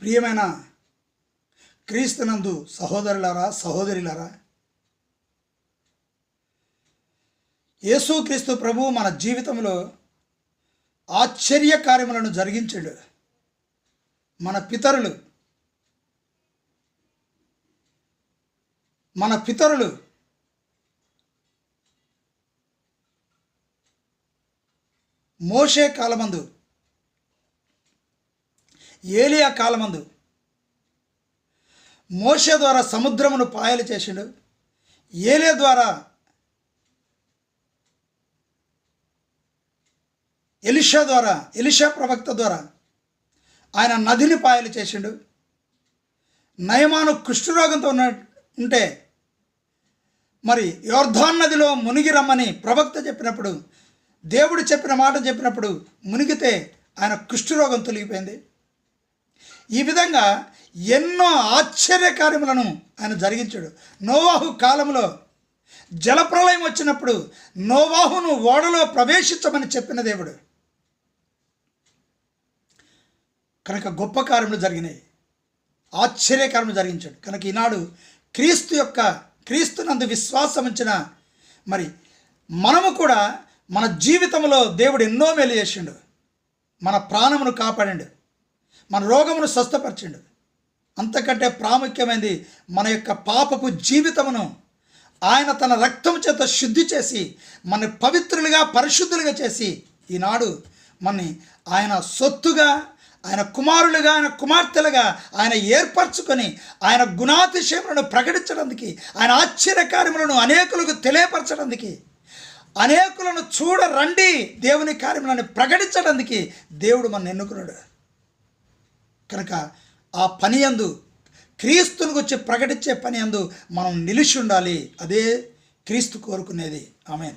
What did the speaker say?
ప్రియమైన క్రీస్తునందు సహోదరులారా సహోదరులారా యేసుక్రీస్తు ప్రభు మన జీవితంలో ఆశ్చర్య కార్యములను జరిగించాడు. మన పితరులు మన పితరులు మోషే కాలమందు ఏలియా కాలమందు. మోష ద్వారా సముద్రమును పాయలు చేసిండు. ఏలియా ద్వారా ఎలిషా ద్వారా ఎలిషా ప్రవక్త ద్వారా ఆయన నదిని పాయలు చేసిండు. నయమాను కుష్ఠరోగంతో ఉన్న ఉంటే మరి యోర్ధాన్ నదిలో మునిగి రమ్మని ప్రవక్త చెప్పినప్పుడు దేవుడు చెప్పిన మాట చెప్పినప్పుడు మునిగితే ఆయన కుష్ఠరోగం తొలగిపోయింది. ఈ విధంగా ఎన్నో ఆశ్చర్య కార్యములను ఆయన జరిగించాడు. నోవాహు కాలంలో జలప్రలయం వచ్చినప్పుడు నోవాహును ఓడలో ప్రవేశించమని చెప్పిన దేవుడు. కనుక గొప్ప కార్యములు జరిగినాయి. ఆశ్చర్యకరములు జరిగించాడు. కనుక ఈనాడు క్రీస్తు యొక్క క్రీస్తునందు విశ్వాసం ఉంచిన మరి మనము కూడా మన జీవితంలో దేవుడు ఎన్నో మేలు చేసిండు. మన ప్రాణమును కాపాడండు. మన రోగమును స్వస్థపరచండు. అంతకంటే ప్రాముఖ్యమైనది మన యొక్క పాపపు జీవితమును ఆయన తన రక్తం చేత శుద్ధి చేసి మన పవిత్రులుగా పరిశుద్ధులుగా చేసి ఈనాడు మనని ఆయన సొత్తుగా ఆయన కుమారులుగా ఆయన కుమార్తెలుగా ఆయన ఏర్పరచుకొని ఆయన గుణాతిశయములను ప్రకటించడానికి ఆయన ఆశ్చర్యకార్యములను అనేకులకు తెలియపరచడానికి అనేకులను చూడరండి దేవుని కార్యములను ప్రకటించడానికి దేవుడు మన ఎన్నుకున్నాడు. కనుక ఆ పని అందు క్రీస్తుని గురించి ప్రకటించే పని అందు మనం నిలిచి ఉండాలి. అదే క్రీస్తు కోరుకునేది. ఆమె